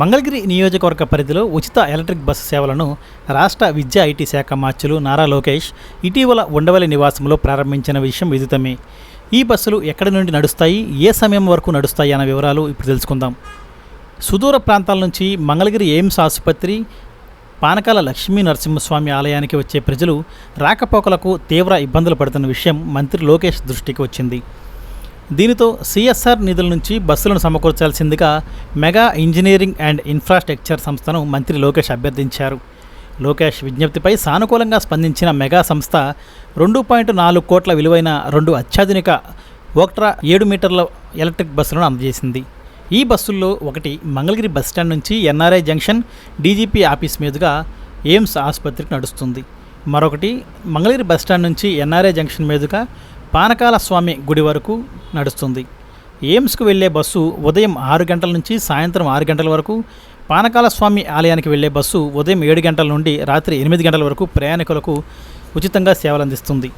మంగళగిరి నియోజకవర్గ పరిధిలో ఉచిత ఎలక్ట్రిక్ బస్సు సేవలను రాష్ట్ర విద్యా ఐటీ శాఖ మార్చులు నారా లోకేష్ ఇటీవల ఉండవల్లి నివాసంలో ప్రారంభించిన విషయం విదితమే. ఈ బస్సులు ఎక్కడి నుండి నడుస్తాయి ఏ సమయం వరకు నడుస్తాయి అన్న వివరాలు ఇప్పుడు తెలుసుకుందాం. సుదూర ప్రాంతాల నుంచి మంగళగిరి ఎయిమ్స్ ఆసుపత్రి పానకాల లక్ష్మీ నరసింహస్వామి ఆలయానికి వచ్చే ప్రజలు రాకపోకలకు తీవ్ర ఇబ్బందులు పడుతున్న విషయం మంత్రి లోకేష్ దృష్టికి వచ్చింది. దీనితో సిఎస్ఆర్ నిధుల నుంచి బస్సులను సమకూర్చాల్సిందిగా మెగా ఇంజనీరింగ్ అండ్ ఇన్ఫ్రాస్ట్రక్చర్ సంస్థను మంత్రి లోకేష్ అభ్యర్థించారు. లోకేష్ విజ్ఞప్తిపై సానుకూలంగా స్పందించిన మెగా సంస్థ రెండు పాయింట్ నాలుగు కోట్ల విలువైన రెండు అత్యాధునిక ఓక్ట్రా ఏడు మీటర్ల ఎలక్ట్రిక్ బస్సులను అందజేసింది ఈ బస్సుల్లో ఒకటి మంగళగిరి బస్టాండ్ నుంచి ఎన్ఆర్ఐ జంక్షన్ డీజీపీ ఆఫీస్ మీదుగా ఎయిమ్స్ ఆసుపత్రికి నడుస్తుంది. మరొకటి మంగళగిరి బస్టాండ్ నుంచి ఎన్ఆర్ఐ జంక్షన్ మీదుగా పానకాల స్వామి గుడి వరకు నడుస్తుంది. ఎయిమ్స్కు వెళ్ళే బస్సు ఉదయం ఆరు గంటల నుంచి సాయంత్రం ఆరు గంటల వరకు పానకాల స్వామి ఆలయానికి వెళ్ళే బస్సు ఉదయం ఏడు గంటల నుండి రాత్రి ఎనిమిది గంటల వరకు ప్రయాణికులకు ఉచితంగా సేవలు అందిస్తుంది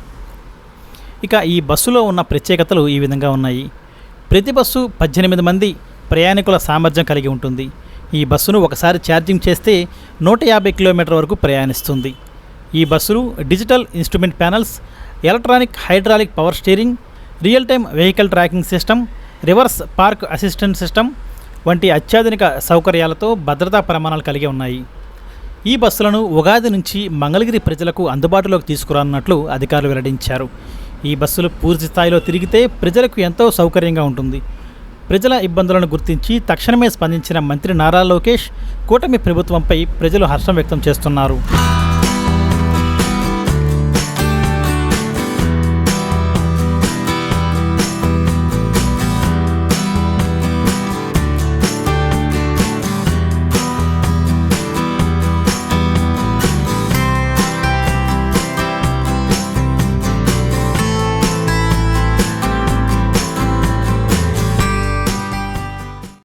ఇక ఈ బస్సులో ఉన్న ప్రత్యేకతలు ఈ విధంగా ఉన్నాయి. ప్రతి బస్సు పద్దెనిమిది మంది ప్రయాణికుల సామర్థ్యం కలిగి ఉంటుంది. ఈ బస్సును ఒకసారి ఛార్జింగ్ చేస్తే నూట యాభై కిలోమీటర్ వరకు ప్రయాణిస్తుంది. ఈ బస్సులు digital instrument panels electronic hydraulic power steering real time vehicle tracking system reverse park assistant system వంటి అత్యాధునిక సౌకర్యాలతో భద్రతా ప్రమాణాలు కలిగి ఉన్నాయి. ఈ బస్సులను ఉగాది నుంచి మంగళగిరి ప్రజలకు అందుబాటులోకి తీసుకురానున్నట్లు అధికారులు వెల్లడించారు. ఈ బస్సులు పూర్తి స్థాయిలో తిరిగితే ప్రజలకు ఎంతో సౌకర్యంగా ఉంటుంది. ప్రజల ఇబ్బందులను గుర్తించి తక్షణమే స్పందించిన మంత్రి నారా లోకేష్ కూటమి ప్రభుత్వంపై ప్రజలు హర్షం వ్యక్తం చేస్తున్నారు.